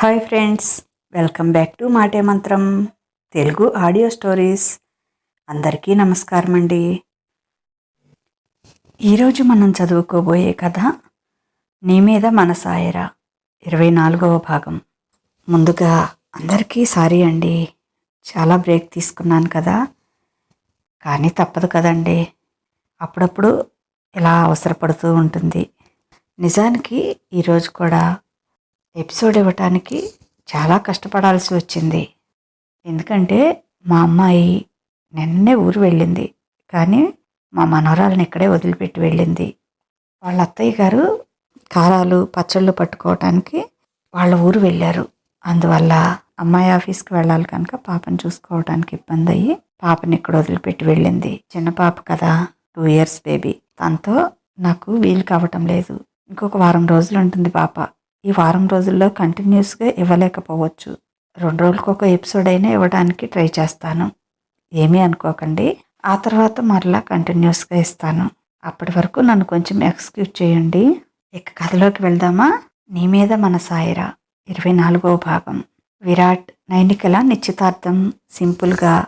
Hi friends welcome back to Maate Mantram Telugu audio stories. అందరికీ నమస్కారం అండి. ఈరోజు మనం చదువుకోబోయే కథ నీ మీద మనసాయరా ఇరవై నాలుగవ భాగం. ముందుగా అందరికీ సారీ అండి చాలా బ్రేక్ తీసుకున్నాను కదా కానీ తప్పదు కదండి. అప్పుడప్పుడు ఇలా అవసరపడుతూ ఉంటుంది. నిజానికి ఈరోజు కూడా ఎపిసోడ్ ఇవ్వటానికి చాలా కష్టపడాల్సి వచ్చింది. ఎందుకంటే మా అమ్మాయి నిన్నే ఊరు వెళ్ళింది. కానీ మా మనవరాలను ఇక్కడే వదిలిపెట్టి వెళ్ళింది. వాళ్ళ అత్తయ్య గారు కారాలు పచ్చళ్ళు పట్టుకోవటానికి వాళ్ళ ఊరు వెళ్ళారు. అందువల్ల అమ్మాయి ఆఫీస్కి వెళ్ళాలి కనుక పాపను చూసుకోవడానికి ఇబ్బంది అయ్యి పాపని ఇక్కడ వదిలిపెట్టి వెళ్ళింది. చిన్న పాప కదా టూ ఇయర్స్ బేబీ. తనతో నాకు వీలు కావటం లేదు. ఇంకొక వారం రోజులు ఉంటుంది పాప. ఈ వారం రోజుల్లో కంటిన్యూస్గా ఇవ్వలేకపోవచ్చు. రెండు రోజులకు ఒక ఎపిసోడ్ అయినా ఇవ్వడానికి ట్రై చేస్తాను. ఏమీ అనుకోకండి. ఆ తర్వాత మరలా కంటిన్యూస్గా ఇస్తాను. అప్పటి వరకు నన్ను కొంచెం ఎక్స్క్యూజ్ చేయండి. ఇక కథలోకి వెళ్దామా? నీ మీద మన సాయిరా ఇరవై నాలుగవ భాగం. విరాట్ నైనికల నిశ్చితార్థం. సింపుల్గా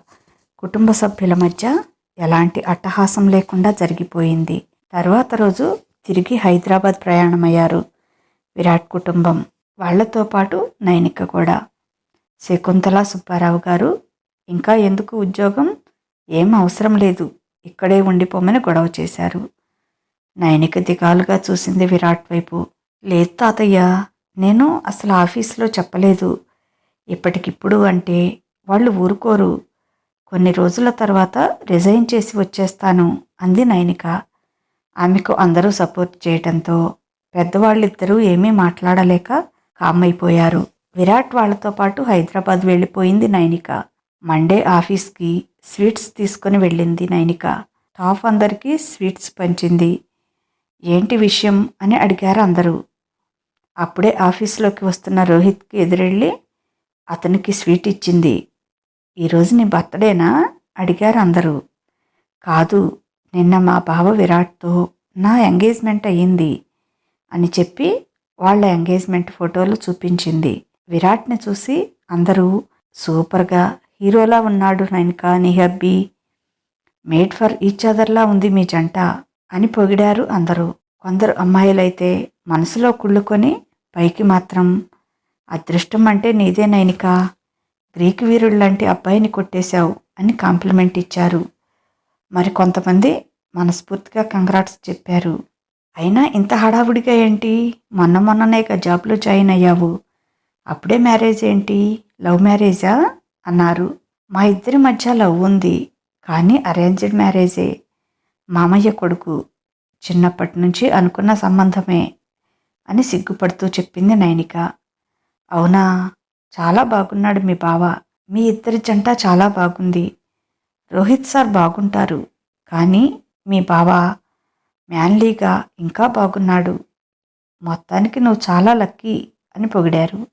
కుటుంబ సభ్యుల మధ్య ఎలాంటి అట్టహాసం లేకుండా జరిగిపోయింది. తర్వాత రోజు తిరిగి హైదరాబాద్ ప్రయాణమయ్యారు. విరాట్ కుటుంబం. వాళ్ళతో పాటు నైనిక కూడా. శకుంతల సుబ్బారావు గారు ఇంకా ఎందుకు ఉద్యోగం? ఏం అవసరం లేదు. ఇక్కడే ఉండిపోమని గొడవ చేశారు. నైనిక దిగాలుగా చూసింది విరాట్ వైపు. లేదు తాతయ్య నేను అసలు ఆఫీస్లో చెప్పలేదు. ఇప్పటికిప్పుడు అంటే వాళ్ళు ఊరుకోరు. కొన్ని రోజుల తర్వాత రిజైన్ చేసి వచ్చేస్తాను అంది నైనిక. ఆమెకు అందరూ సపోర్ట్ చేయటంతో పెద్దవాళ్ళిద్దరూ ఏమీ మాట్లాడలేక కామైపోయారు. విరాట్ వాళ్ళతో పాటు హైదరాబాద్ వెళ్ళిపోయింది నైనిక. మండే ఆఫీస్కి స్వీట్స్ తీసుకుని వెళ్ళింది నైనిక. టాఫ్ అందరికీ స్వీట్స్ పంచింది. ఏంటి విషయం అని అడిగారు అందరూ. అప్పుడే ఆఫీస్లోకి వస్తున్న రోహిత్కి ఎదురెళ్ళి అతనికి స్వీట్ ఇచ్చింది. ఈరోజు నీ బర్త్డేనా? అడిగారు అందరూ. కాదు నిన్న మా బావ విరాట్తో నా ఎంగేజ్మెంట్ అయ్యింది. అని చెప్పి వాళ్ళ ఎంగేజ్మెంట్ ఫోటోలు చూపించింది. విరాట్ని చూసి అందరూ సూపర్గా హీరోలా ఉన్నాడు నైన్కా నీ మేడ్ ఫర్ ఈచ్ అదర్లా ఉంది మీ జంట అని పొగిడారు అందరూ. కొందరు అమ్మాయిలైతే మనసులో కుళ్ళుకొని పైకి మాత్రం అదృష్టం అంటే నీదే నైనిక గ్రీక్ వీరుళ్ళంటి అబ్బాయిని కొట్టేశావు అని కాంప్లిమెంట్ ఇచ్చారు. మరి కొంతమంది మనస్ఫూర్తిగా కంగ్రాట్స్ చెప్పారు. అయినా ఇంత హడావుడిగా ఏంటి? మొన్న మొన్ననే జాబ్లో జాయిన్ అయ్యావు. అప్పుడే మ్యారేజ్ ఏంటి? లవ్ మ్యారేజా? అన్నారు. మా ఇద్దరి మధ్య లవ్ ఉంది కానీ అరేంజ్డ్ మ్యారేజే. మామయ్య కొడుకు చిన్నప్పటి నుంచి అనుకున్న సంబంధమే అని సిగ్గుపడుతూ చెప్పింది నైనిక. అవునా? చాలా బాగున్నాడు మీ బావ. మీ ఇద్దరి జంట చాలా బాగుంది. రోహిత్ సార్ బాగుంటారు కానీ మీ బావ మ్యాన్లీగా ఇంకా బాగున్నాడు. మొత్తానికి నువ్వు చాలా లక్కీ అని పొగిడారు.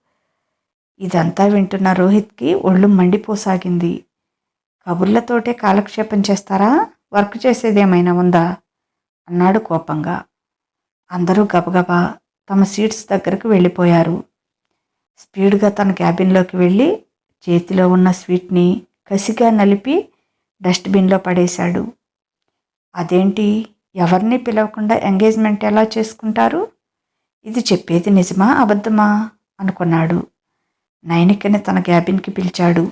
ఇదంతా వింటున్న రోహిత్కి ఒళ్ళు మండిపోసాగింది. కబుర్లతోటే కాలక్షేపం చేస్తారా? వర్క్ చేసేదేమైనా ఉందా? అన్నాడు కోపంగా. అందరూ గబగబా తమ సీట్స్ దగ్గరకు వెళ్ళిపోయారు. స్పీడ్గా తన క్యాబిన్లోకి వెళ్ళి చేతిలో ఉన్న స్వీట్ని కసిగా నలిపి డస్ట్బిన్లో పడేశాడు. అదేంటి? ఎవరిని పిలవకుండా ఎంగేజ్మెంట్ ఎలా చేసుకుంటారు? ఇది చెప్పేది నిజమా? అబద్ధమా? అనుకున్నాడు. నైనికని తన క్యాబిన్కి పిలిచాడు.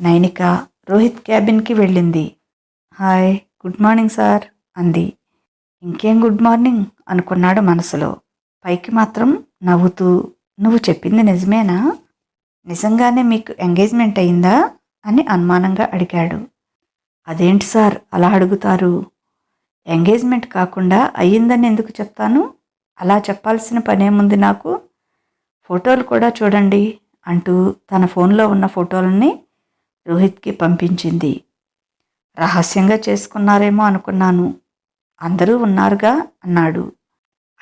నైనిక రోహిత్ క్యాబిన్కి వెళ్ళింది. హాయ్ గుడ్ మార్నింగ్ సార్ అంది. ఇంకేం గుడ్ మార్నింగ్? అనుకున్నాడు మనసులో. పైకి మాత్రం నవ్వుతూ నువ్వు చెప్పింది నిజమేనా? నిజంగానే మీకు ఎంగేజ్మెంట్ అయిందా? అని అనుమానంగా అడిగాడు. అదేంటి సార్ అలా అడుగుతారు? ఎంగేజ్మెంట్ కాకుండా అయ్యిందని ఎందుకు చెప్తాను? అలా చెప్పాల్సిన పనేముంది నాకు? ఫోటోలు కూడా చూడండి అంటూ తన ఫోన్లో ఉన్న ఫోటోలని రోహిత్కి పంపించింది. రహస్యంగా చేసుకున్నారేమో అనుకున్నాను. అందరూ ఉన్నారుగా అన్నాడు.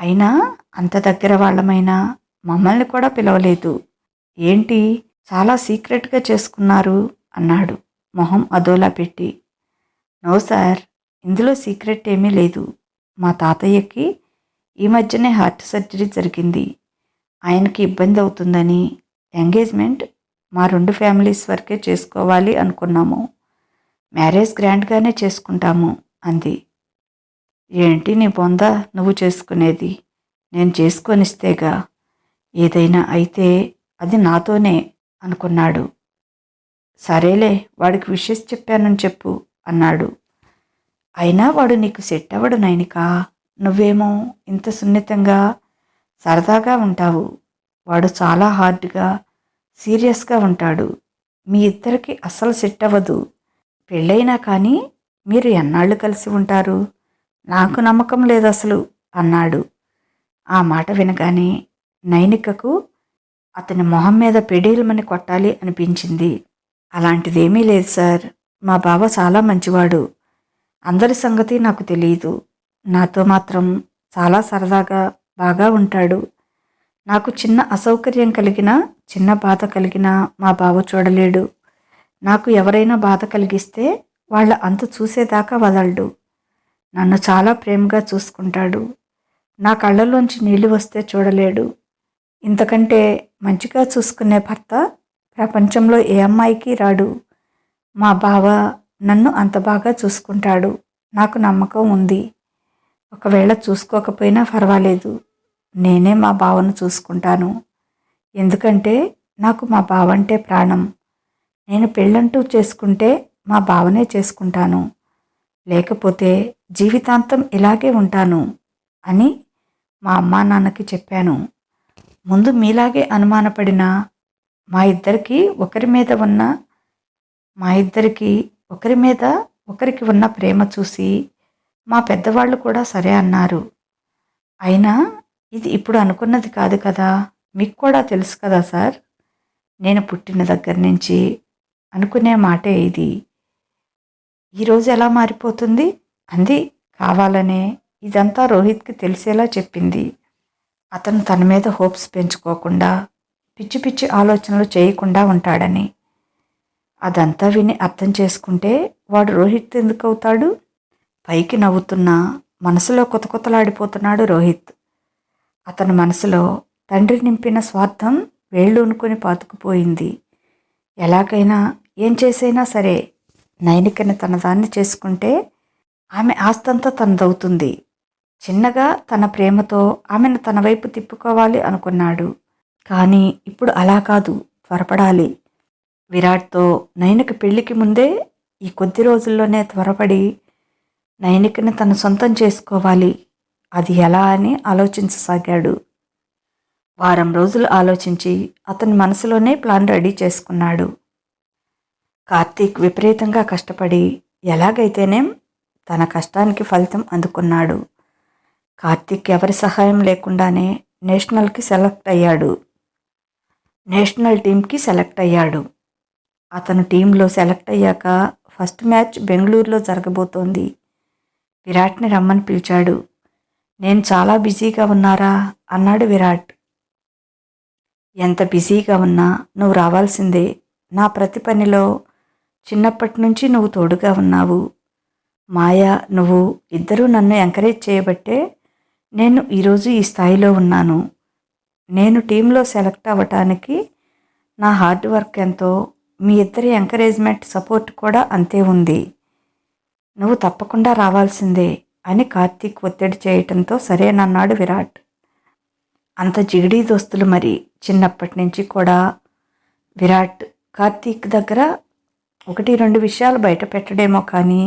అయినా అంత దగ్గర వాళ్ళమైనా మమ్మల్ని కూడా పిలవలేదు. ఏంటి చాలా సీక్రెట్గా చేసుకున్నారు అన్నాడు. మొహం అదోలా పెట్టి. నో సార్ ఇందులో సీక్రెట్ ఏమీ లేదు. మా తాతయ్యకి ఈ మధ్యనే హార్ట్ సర్జరీ జరిగింది. ఆయనకి ఇబ్బంది అవుతుందని ఎంగేజ్మెంట్ మా రెండు ఫ్యామిలీస్ వరకే చేసుకోవాలి అనుకున్నాము. మ్యారేజ్ గ్రాండ్గానే చేసుకుంటాము అంది. ఏంటి నీ బొంద? నువ్వు చేసుకునేది. నేను చేసుకొనిస్తేగా. ఏదైనా అయితే అది నాతోనే అనుకున్నాడు. సరేలే వాడికి విషెస్ చెప్పానని చెప్పు అన్నాడు. అయినా వాడు నీకు సెట్ అవ్వడు నైనికా. నువ్వేమో ఇంత సున్నితంగా సరదాగా ఉంటావు. వాడు చాలా హార్డ్గా సీరియస్గా ఉంటాడు. మీ ఇద్దరికి అస్సలు సెట్ అవ్వదు పెళ్ళైనా కానీ మీరు ఎన్నాళ్ళు కలిసి ఉంటారు? నాకు నమ్మకం లేదు అసలు అన్నాడు. ఆ మాట వినగానే నైనికకు అతని మొహం మీద పెడీలమని కొట్టాలి అనిపించింది. అలాంటిదేమీ లేదు సార్. మా బావ చాలా మంచివాడు. అందరి సంగతి నాకు తెలియదు నాతో మాత్రం చాలా సరదాగా బాగా ఉంటాడు. నాకు చిన్న అసౌకర్యం కలిగినా చిన్న బాధ కలిగినా మా బావ చూడలేడు. నాకు ఎవరైనా బాధ కలిగిస్తే వాళ్ళ అంత చూసేదాకా వదలడు. నన్ను చాలా ప్రేమగా చూసుకుంటాడు. నా కళ్ళలోంచి నీళ్ళు వస్తే చూడలేడు. ఇంతకంటే మంచిగా చూసుకునే భర్త ప్రపంచంలో ఏ అమ్మాయికి రాడు? మా బావ నన్ను అంత బాగా చూసుకుంటాడు. నాకు నమ్మకం ఉంది. ఒకవేళ చూసుకోకపోయినా పర్వాలేదు నేనే మా బావను చూసుకుంటాను. ఎందుకంటే నాకు మా బావ అంటే ప్రాణం. నేను పెళ్ళంటూ చేసుకుంటే మా బావనే చేసుకుంటాను. లేకపోతే జీవితాంతం ఇలాగే ఉంటాను అని మా అమ్మా నాన్నకి చెప్పాను. ముందు మీలాగే అనుమానపడిన మా ఇద్దరికి ఒకరి మీద ఉన్న మా ఇద్దరికి ఒకరి మీద ఒకరికి ఉన్న ప్రేమ చూసి మా పెద్దవాళ్ళు కూడా సరే అన్నారు. అయినా ఇది ఇప్పుడు అనుకున్నది కాదు కదా మీకు కూడా తెలుసు కదా సార్? నేను పుట్టిన దగ్గర నుంచి అనుకునే మాటే ఇది. ఈరోజు ఎలా మారిపోతుంది? అంది. కావాలనే. ఇదంతా రోహిత్కి తెలిసేలా చెప్పింది. అతను తన మీద హోప్స్ పెంచుకోకుండా పిచ్చి పిచ్చి ఆలోచనలు చేయకుండా ఉంటాడని. అదంతా విని అర్థం చేసుకుంటే వాడు రోహిత్ ఎందుకు అవుతాడు పైకి నవ్వుతున్నా మనసులో కొత్త కొత్తలాడిపోతున్నాడు రోహిత్. అతని మనసులో తండ్రి నింపిన స్వార్థం వేళ్ళూనుకొని పాతుకుపోయింది. ఎలాగైనా ఏం చేసైనా సరే నైనికని తన దాన్ని చేసుకుంటే ఆమె ఆస్తంతా తనదవుతుంది. చిన్నగా తన ప్రేమతో ఆమెను తన వైపు తిప్పుకోవాలి అనుకున్నాడు. కానీ ఇప్పుడు అలా కాదు త్వరపడాలి. విరాట్తో నయనకి పెళ్ళికి ముందే ఈ కొద్ది రోజుల్లోనే త్వరపడి నైనికని తన సొంతం చేసుకోవాలి. అది ఎలా అని ఆలోచించసాగాడు. వారం రోజులు ఆలోచించి అతని మనసులోనే ప్లాన్ రెడీ చేసుకున్నాడు. కార్తీక్ విపరీతంగా కష్టపడి ఎలాగైతేనేం తన కష్టానికి ఫలితం అందుకున్నాడు. కార్తీక్ ఎవరి సహాయం లేకుండానే నేషనల్కి సెలెక్ట్ అయ్యాడు. నేషనల్ టీంకి సెలెక్ట్ అయ్యాడు. అతను టీంలో సెలెక్ట్ అయ్యాక ఫస్ట్ మ్యాచ్ బెంగళూరులో జరగబోతోంది. విరాట్ని రమ్మని పిలిచాడు. నేను చాలా బిజీగా ఉన్నారా? అన్నాడు విరాట్. ఎంత బిజీగా ఉన్నా నువ్వు రావాల్సిందే. నా ప్రతి పనిలో చిన్నప్పటి నుంచి నువ్వు తోడుగా ఉన్నావు. మాయా నువ్వు ఇద్దరూ నన్ను ఎంకరేజ్ చేయబట్టే నేను ఈరోజు ఈ స్థాయిలో ఉన్నాను. నేను టీంలో సెలెక్ట్ అవ్వటానికి నా హార్డ్ వర్క్ ఎంతో మీ ఇద్దరి ఎంకరేజ్మెంట్ సపోర్ట్ కూడా అంతే ఉంది. నువ్వు తప్పకుండా రావాల్సిందే అని కార్తీక్ ఒత్తిడి చేయటంతో సరేనన్నాడు విరాట్. అంత జిగిడీ దోస్తులు మరి చిన్నప్పటి నుంచి కూడా. విరాట్ కార్తీక్ దగ్గర ఒకటి రెండు విషయాలు బయట పెట్టడేమో కానీ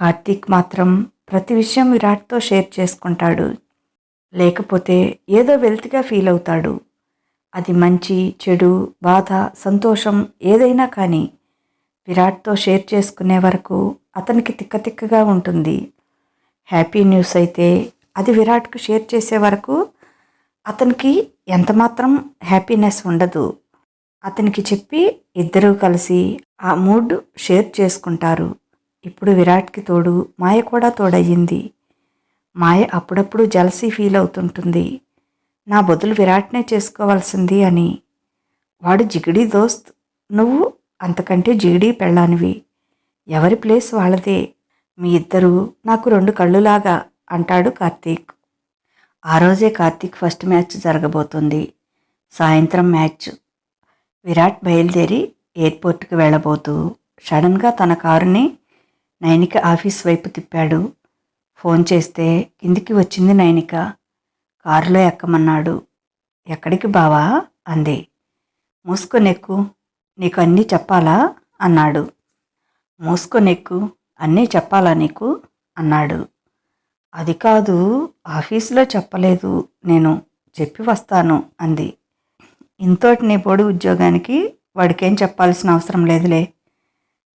కార్తీక్ మాత్రం ప్రతి విషయం విరాట్తో షేర్ చేసుకుంటాడు. లేకపోతే ఏదో వెల్త్గా ఫీల్ అవుతాడు. అది మంచి చెడు బాధ సంతోషం ఏదైనా కానీ విరాట్తో షేర్ చేసుకునే వరకు అతనికి తిక్కతిక్కగా ఉంటుంది. హ్యాపీ న్యూస్ అయితే అది విరాట్కు షేర్ చేసే వరకు అతనికి ఎంతమాత్రం హ్యాపీనెస్ ఉండదు. అతనికి చెప్పి ఇద్దరూ కలిసి ఆ మూడ్ షేర్ చేసుకుంటారు. ఇప్పుడు విరాట్కి తోడు మాయ కూడా తోడయ్యింది. మాయ అప్పుడప్పుడు జలసీ ఫీల్ అవుతుంటుంది. నా బదులు విరాట్నే చేసుకోవాల్సింది అని. వాడు జిగిడి దోస్త్. నువ్వు అంతకంటే జిగిడి పెళ్ళానివి. ఎవరి ప్లేస్ వాళ్ళదే. మీ ఇద్దరు నాకు రెండు కళ్ళులాగా అంటాడు కార్తీక్. ఆ రోజే కార్తీక్ ఫస్ట్ మ్యాచ్ జరగబోతుంది. సాయంత్రం మ్యాచ్. విరాట్ బయలుదేరి ఎయిర్పోర్ట్కి వెళ్ళబోతూ సడన్గా తన కారుని నైనిక ఆఫీస్ వైపు తిప్పాడు. ఫోన్ చేస్తే కిందికి వచ్చింది నైనిక. కారులో ఎక్కమన్నాడు. ఎక్కడికి బావా? అంది. మూసుకొనెక్కు నీకు అన్నీ చెప్పాలా? అన్నాడు. మూసుకొనెక్కు అన్నీ చెప్పాలా నీకు? అన్నాడు. అది కాదు ఆఫీసులో చెప్పలేదు నేను చెప్పి వస్తాను అంది. ఇంతోటి నీ పొడి ఉద్యోగానికి వాడికేం చెప్పాల్సిన అవసరం లేదులే.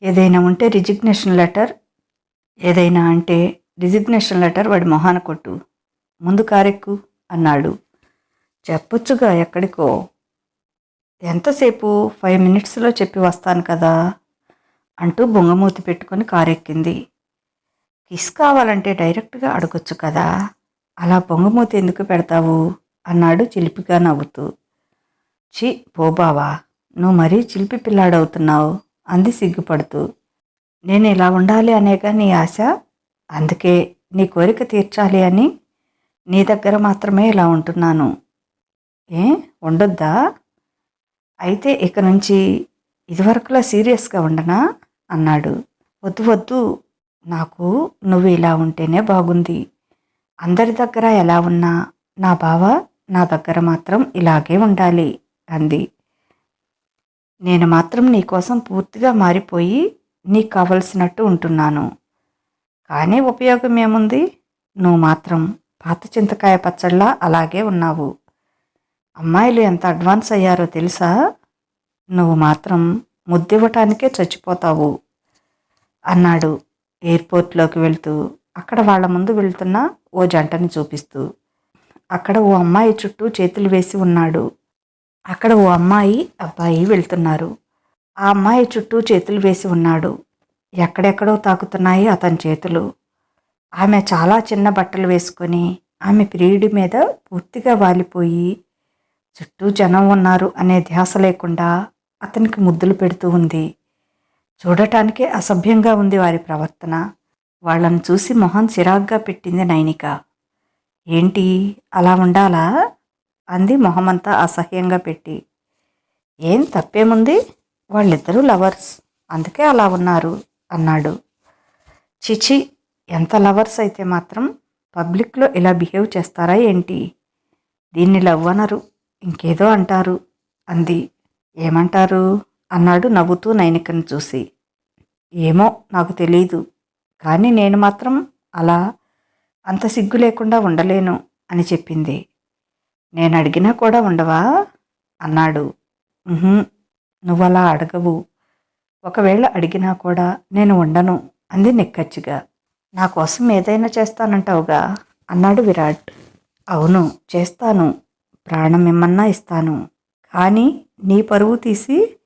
ఏదైనా ఉంటే రిజిగ్నేషన్ లెటర్ ఏదైనా అంటే రిజిగ్నేషన్ లెటర్ వాడి మొహాన కొట్టు. ముందు కారెక్కు. అన్నాడు. చెప్పొచ్చుగా ఎక్కడికో. ఎంతసేపు? ఫైవ్ మినిట్స్లో చెప్పి వస్తాను కదా? అంటూ బొంగమూతి పెట్టుకొని కారెక్కింది. కిస్ కావాలంటే డైరెక్ట్గా అడగొచ్చు కదా? అలా బొంగమూతి ఎందుకు పెడతావు? అన్నాడు చిలిపిగా నవ్వుతూ. చి బోబావా నువ్వు మరీ చిలిపి పిల్లాడవుతున్నావు అంది సిగ్గుపడుతూ. నేను ఇలా ఉండాలి అనేగా నీ ఆశ? అందుకే నీ కోరిక తీర్చాలి అని నీ దగ్గర మాత్రమే ఇలా ఉంటున్నాను. ఏ? ఉండొద్దా? అయితే ఇక నుంచి ఇదివరకులా సీరియస్గా ఉండనా? అన్నాడు. వద్దు వద్దు. నాకు నువ్వు ఇలా ఉంటేనే బాగుంది. అందరి దగ్గర ఎలా ఉన్నా నా బావ నా దగ్గర మాత్రం ఇలాగే ఉండాలి అంది. నేను మాత్రం నీకోసం పూర్తిగా మారిపోయి నీకు కావలసినట్టు ఉంటున్నాను. కానీ ఉపయోగం ఏముంది? నువ్వు మాత్రం పాత చింతకాయ పచ్చళ్ళ అలాగే ఉన్నావు. అమ్మాయిలు ఎంత అడ్వాన్స్ అయ్యారో తెలుసా? నువ్వు మాత్రం ముద్దివ్వటానికే చచ్చిపోతావు అన్నాడు ఎయిర్పోర్ట్లోకి వెళ్తూ. అక్కడ వాళ్ళ ముందు వెళ్తున్న ఓ జంటని చూపిస్తూ. అక్కడ ఓ అమ్మాయి చుట్టూ చేతులు వేసి ఉన్నాడు. అక్కడ ఓ అమ్మాయి అబ్బాయి వెళ్తున్నారు. ఆ అమ్మాయి చుట్టూ చేతులు వేసి ఉన్నాడు. ఎక్కడెక్కడో తాకుతున్నాయి అతని చేతులు. ఆమె చాలా చిన్న బట్టలు వేసుకొని ఆమె ప్రియుడి మీద పూర్తిగా వాలిపోయి చుట్టూ జనం ఉన్నారు అనే ధ్యాస లేకుండా అతనికి ముద్దులు పెడుతూ ఉంది. చూడటానికే అసభ్యంగా ఉంది వారి ప్రవర్తన. వాళ్ళను చూసి మొహం చిరాగ్గా పెట్టింది నైనిక. ఏంటి అలా ఉండాలా? అంది మొహమంతా అసహ్యంగా పెట్టి. ఏం తప్పేముంది? వాళ్ళిద్దరూ లవర్స్. అందుకే అలా ఉన్నారు అన్నాడు. చిచి ఎంత లవర్స్ అయితే మాత్రం పబ్లిక్లో ఇలా బిహేవ్ చేస్తారా ఏంటి? దీన్ని లవ్ అనరు ఇంకేదో అంటారు. అంది. ఏమంటారు? అన్నాడు నవ్వుతూ నైనికను చూసి. ఏమో నాకు తెలీదు. కానీ నేను మాత్రం అలా అంత సిగ్గు లేకుండా ఉండలేను అని చెప్పింది. నేను అడిగినా కూడా ఉండవా? అన్నాడు. నువ్వు నువ్వలా అడగవు. ఒకవేళ అడిగినా కూడా నేను ఉండను అంది నిక్కచ్చిగా. నా కోసం ఏదైనా చేస్తానంటావుగా? అన్నాడు విరాట్. అవును చేస్తాను. ప్రాణం ఇమ్మన్నా ఇస్తాను. కానీ నీ పరువు తీసి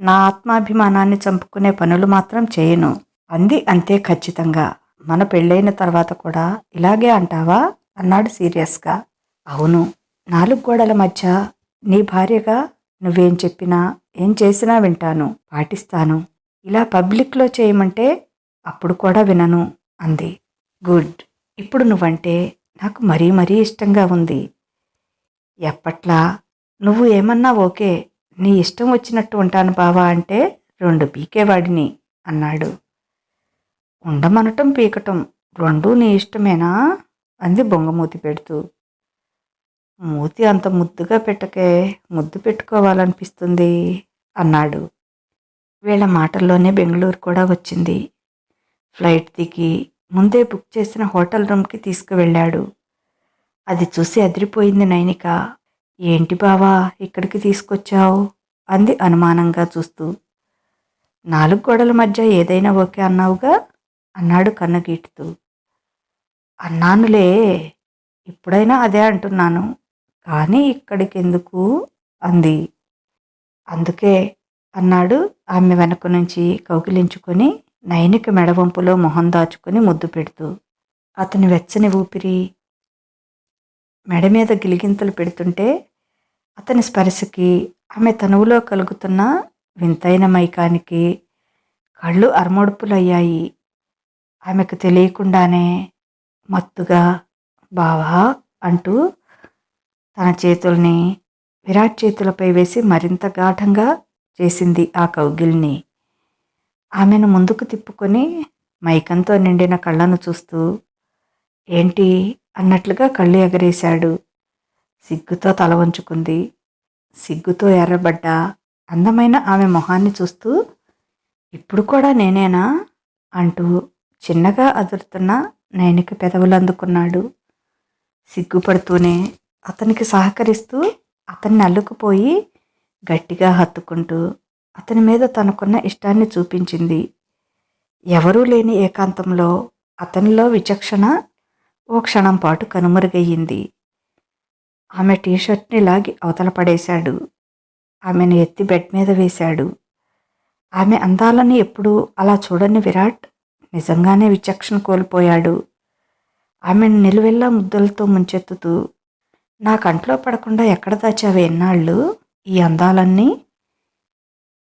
నా ఆత్మాభిమానాన్ని చంపుకునే పనులు మాత్రం చేయను. అంది అంతే ఖచ్చితంగా. మన పెళ్ళైన తర్వాత కూడా ఇలాగే అంటావా? అన్నాడు సీరియస్గా. అవును నాలుగు గోడల మధ్య నీ భార్యగా నువ్వేం చెప్పినా ఏం చేసినా వింటాను పాటిస్తాను. ఇలా పబ్లిక్లో చేయమంటే అప్పుడు కూడా వినను. అంది. గుడ్. ఇప్పుడు నువ్వంటే నాకు మరీ మరీ ఇష్టంగా ఉంది. ఎప్పట్లా? నువ్వు ఏమన్నా ఓకే నీ ఇష్టం వచ్చినట్టు ఉంటాను బావా అంటే రెండు పీకేవాడిని అన్నాడు. ఉండమనటం పీకటం రెండూ నీ ఇష్టమేనా? అంది బొంగమూతి పెడుతూ. మూతి అంత ముద్దుగా పెట్టకే ముద్దు పెట్టుకోవాలనిపిస్తుంది అన్నాడు. వీళ్ళ మాటల్లోనే బెంగళూరు కూడా వచ్చింది. ఫ్లైట్ దిగి ముందే బుక్ చేసిన హోటల్ రూమ్కి తీసుకువెళ్ళాడు. అది చూసి అదిరిపోయింది నైనిక. ఏంటి బావా ఇక్కడికి తీసుకొచ్చావు? అంది అనుమానంగా చూస్తూ. నాలుగు గోడల మధ్య ఏదైనా ఓకే అన్నావుగా? అన్నాడు కన్నుగీటుతూ. అన్నానులే ఇప్పుడైనా అదే అంటున్నాను. కానీ ఇక్కడికి ఎందుకు అంది. అందుకే అన్నాడు ఆమె వెనక నుంచి కౌగిలించుకొని. నైనిక మెడవంపులో మొహం దాచుకుని ముద్దు పెడుతూ అతని వెచ్చని ఊపిరి మెడ మీద గిలిగింతలు పెడుతుంటే అతని స్పర్శకి ఆమె తనువులో కలుగుతున్న వింతైన మైకానికి కళ్ళు అరమడుపులయ్యాయి. ఆమెకు తెలియకుండానే మత్తుగా బావా అంటూ తన చేతుల్ని విరాట్ చేతులపై వేసి మరింత గాఢంగా చేసింది ఆ కౌగిల్ని. ఆమెను ముందుకు తిప్పుకొని మైకంతో నిండిన కళ్ళను చూస్తూ ఏంటి? అన్నట్లుగా కళ్ళు ఎగరేశాడు. సిగ్గుతో తల వంచుకుంది. సిగ్గుతో ఎర్రబడ్డ అందమైన ఆమె మొహాన్ని చూస్తూ ఇప్పుడు కూడా నేనేనా? అంటూ చిన్నగా అదురుతున్న నైనిక పెదవులు అందుకున్నాడు. సిగ్గుపడుతూనే అతనికి సహకరిస్తూ అతన్ని అల్లుకుపోయి గట్టిగా హత్తుకుంటూ అతని మీద తనకున్న ఇష్టాన్ని చూపించింది. ఎవరూ లేని ఏకాంతంలో అతనిలో విచక్షణ ఓ క్షణం పాటు కనుమరుగయ్యింది. ఆమె టీషర్ట్ని లాగి అవతల పడేశాడు. ఆమెను ఎత్తి బెడ్ మీద వేశాడు. ఆమె అందాలని ఎప్పుడూ అలా చూడని విరాట్ నిజంగానే విచక్షణ కోల్పోయాడు. ఆమెను నిలువెల్లా ముద్దలతో ముంచెత్తుతూ నా కంట్లో పడకుండా ఎక్కడ దాచావే ఎన్నాళ్ళు ఈ అందాలన్నీ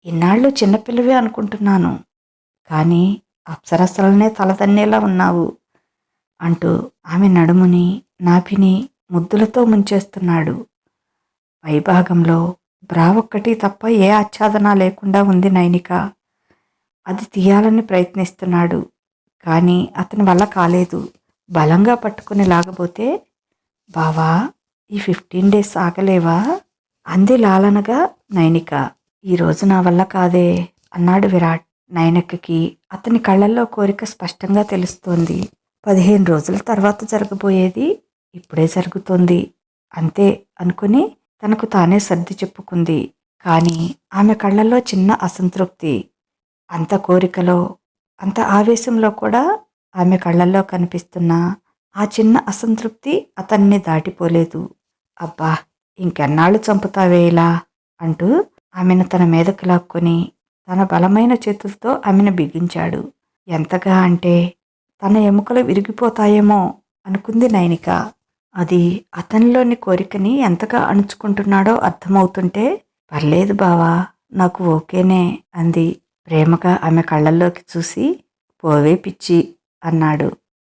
ఇన్నాళ్ళు చిన్నపిల్లవే అనుకుంటున్నాను. కానీ అప్సరసలనే తలదన్నేలా ఉన్నావు అంటూ ఆమె నడుముని నాభిని ముద్దులతో ముంచేస్తున్నాడు. పైభాగంలో బ్రా ఒక్కటి తప్ప ఏ ఆచ్ఛాదన లేకుండా ఉంది నైనిక. అది తీయాలని ప్రయత్నిస్తున్నాడు. కానీ అతని వల్ల కాలేదు. బలంగా పట్టుకుని లాగబోతే బావా ఈ ఫిఫ్టీన్ డేస్ ఆగలేవా? అంది లాలనగా నైనిక. ఈరోజు నా వల్ల కాదే అన్నాడు విరాట్ నైనికకి అతని కళ్ళల్లో కోరిక స్పష్టంగా తెలుస్తోంది. పదిహేను రోజుల తర్వాత జరగబోయేది ఇప్పుడే జరుగుతోంది. అంతే అనుకుని తనకు తానే సర్ది చెప్పుకుంది. కానీ ఆమె కళ్ళల్లో చిన్న అసంతృప్తి. అంత కోరికలో అంత ఆవేశంలో కూడా ఆమె కళ్ళల్లో కనిపిస్తున్న ఆ చిన్న అసంతృప్తి అతన్ని దాటిపోలేదు. అబ్బా ఇంకెన్నాళ్ళు చంపుతావేలా అంటూ ఆమెను తన మీదకు లాక్కొని తన బలమైన చేతులతో ఆమెను బిగించాడు. ఎంతగా అంటే తన ఎముకలు విరిగిపోతాయేమో అనుకుంది నైనిక. అది అతనిలోని కోరికని ఎంతగా అణుచుకుంటున్నాడో అర్థమవుతుంటే పర్లేదు బావా నాకు ఓకేనే అంది. ప్రేమగా ఆమె కళ్ళల్లోకి చూసి పోవే పిచ్చి అన్నాడు.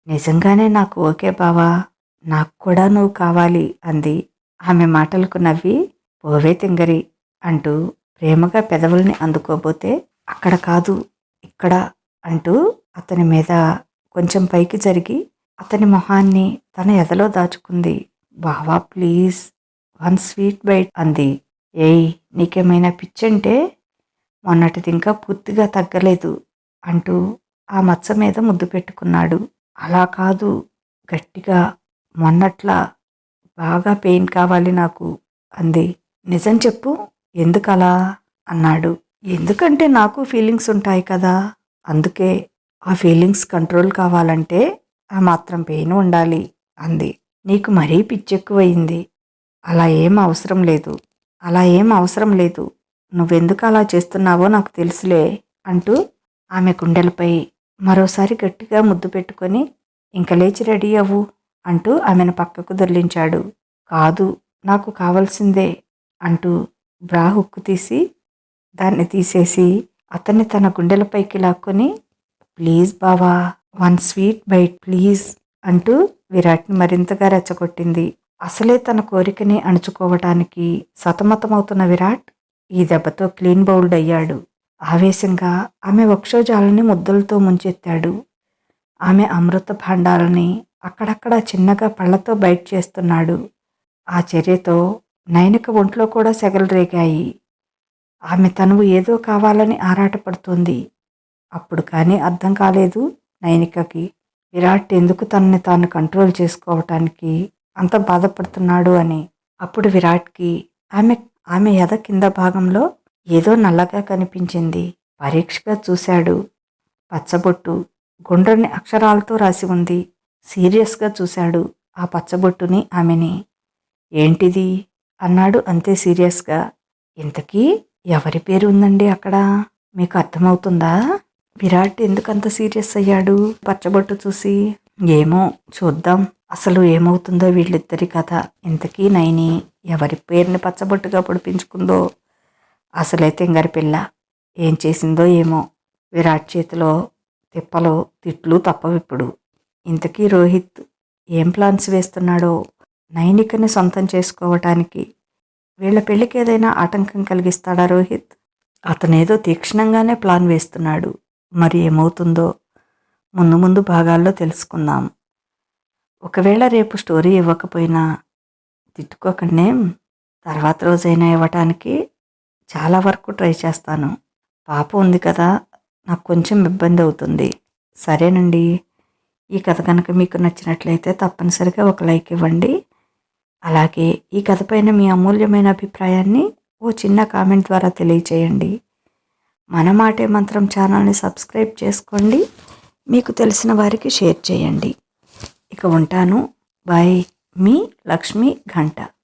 నిజంగానే నాకు ఓకే బావా నాకు కూడా నువ్వు కావాలి అంది. ఆమె మాటలకు నవ్వి పోవే తింగరి అంటూ ప్రేమగా పెదవుల్ని అందుకోబోతే అక్కడ కాదు ఇక్కడ అంటూ అతని మీద కొంచెం పైకి జరిగి అతని మొహాన్ని తన ఎదలో దాచుకుంది. బావా ప్లీజ్ వన్ స్వీట్ బైట్ అంది. ఏయ్ నీకేమైనా పిచ్చంటే మొన్నటిది ఇంకా పూర్తిగా తగ్గలేదు అంటూ ఆ మచ్చ మీద ముద్దు పెట్టుకున్నాడు. అలా కాదు గట్టిగా మొన్నట్లా బాగా పెయిన్ కావాలి నాకు అంది. నిజం చెప్పు ఎందుకలా? అన్నాడు. ఎందుకంటే నాకు ఫీలింగ్స్ ఉంటాయి కదా. అందుకే ఆ ఫీలింగ్స్ కంట్రోల్ కావాలంటే ఆ మాత్రం పెయిన్ ఉండాలి అంది. నీకు మరీ పిచ్చెక్కువయింది. అలా ఏం అవసరం లేదు. అలా ఏం అవసరం లేదు. నువ్వెందుకు అలా చేస్తున్నావో నాకు తెలుసులే అంటూ ఆమె కుండెలపై మరోసారి గట్టిగా ముద్దు పెట్టుకొని ఇంక లేచి రెడీ అవ్వు అంటూ ఆమెను పక్కకు దొర్లించాడు. కాదు నాకు కావలసిందే అంటూ బ్రా హుక్కు తీసి దాన్ని తీసేసి అతన్ని తన గుండెలపైకి లాక్కొని ప్లీజ్ బావా వన్ స్వీట్ బైట్ ప్లీజ్ అంటూ విరాట్ని మరింతగా రెచ్చగొట్టింది. అసలే తన కోరికని అణుచుకోవటానికి సతమతమవుతున్న విరాట్ ఈ దెబ్బతో క్లీన్ బౌల్డ్ అయ్యాడు. ఆవేశంగా ఆమె వక్షోజాలని ముద్దలతో ముంచెత్తాడు. ఆమె అమృత భాండాలని అక్కడక్కడ చిన్నగా పళ్ళతో బయట చేస్తున్నాడు. ఆ చర్యతో నయనిక ఒంట్లో కూడా సెగలు రేగాయి. ఆమె తనువు ఏదో కావాలని ఆరాటపడుతోంది. అప్పుడు కానీ అర్థం కాలేదు నయనికకి విరాట్ ఎందుకు తనని తాను కంట్రోల్ చేసుకోవటానికి అంత బాధపడుతున్నాడు అని. అప్పుడు విరాట్కి ఆమె ఆమె ఎద కింద భాగంలో ఏదో నల్లగా కనిపించింది. పరీక్షగా చూశాడు. పచ్చబొట్టు గుండ్రని అక్షరాలతో రాసి ఉంది. సీరియస్గా చూశాడు ఆ పచ్చబొట్టుని ఆమెని. ఏంటిది? అన్నాడు. అంతే సీరియస్గా. ఇంతకీ ఎవరి పేరు ఉందండి అక్కడ? మీకు అర్థమవుతుందా? విరాట్ ఎందుకంత సీరియస్ అయ్యాడు? పచ్చబొట్టు చూసి. ఏమో చూద్దాం. అసలు ఏమవుతుందో వీళ్ళిద్దరి కథ. ఇంతకీ నైని ఎవరి పేరుని పచ్చబొట్టుగా పొడిపించుకుందో? అసలైతే తెంగరి పిల్ల. ఏం చేసిందో ఏమో. విరాట్ చేతిలో తిప్పలు తిట్లు తప్పవిప్పుడు. ఇంతకీ రోహిత్ ఏం ప్లాన్స్ వేస్తున్నాడో? నైనికని సొంతం చేసుకోవటానికి వీళ్ళ పెళ్ళికి ఏదైనా ఆటంకం కలిగిస్తాడా రోహిత్? అతనేదో తీక్షణంగానే ప్లాన్ వేస్తున్నాడు. మరి ఏమవుతుందో ముందు ముందు భాగాల్లో తెలుసుకుందాం. ఒకవేళ రేపు స్టోరీ ఇవ్వకపోయినా తిట్టుకోకండేం. తర్వాత రోజైనా ఇవ్వటానికి చాలా వరకు ట్రై చేస్తాను. పాప ఉంది కదా నాకు కొంచెం ఇబ్బంది అవుతుంది. సరేనండి. ఈ కథ కనుక మీకు నచ్చినట్లయితే తప్పనిసరిగా ఒక లైక్ ఇవ్వండి. అలాగే ఈ కథ పైన మీ అమూల్యమైన అభిప్రాయాన్ని ఓ చిన్న కామెంట్ ద్వారా తెలియచేయండి. మన మాటే మంత్రం ఛానల్ని సబ్స్క్రైబ్ చేసుకోండి. మీకు తెలిసిన వారికి షేర్ చేయండి. ఇక ఉంటాను. బాయ్. మీ లక్ష్మి ఘంట.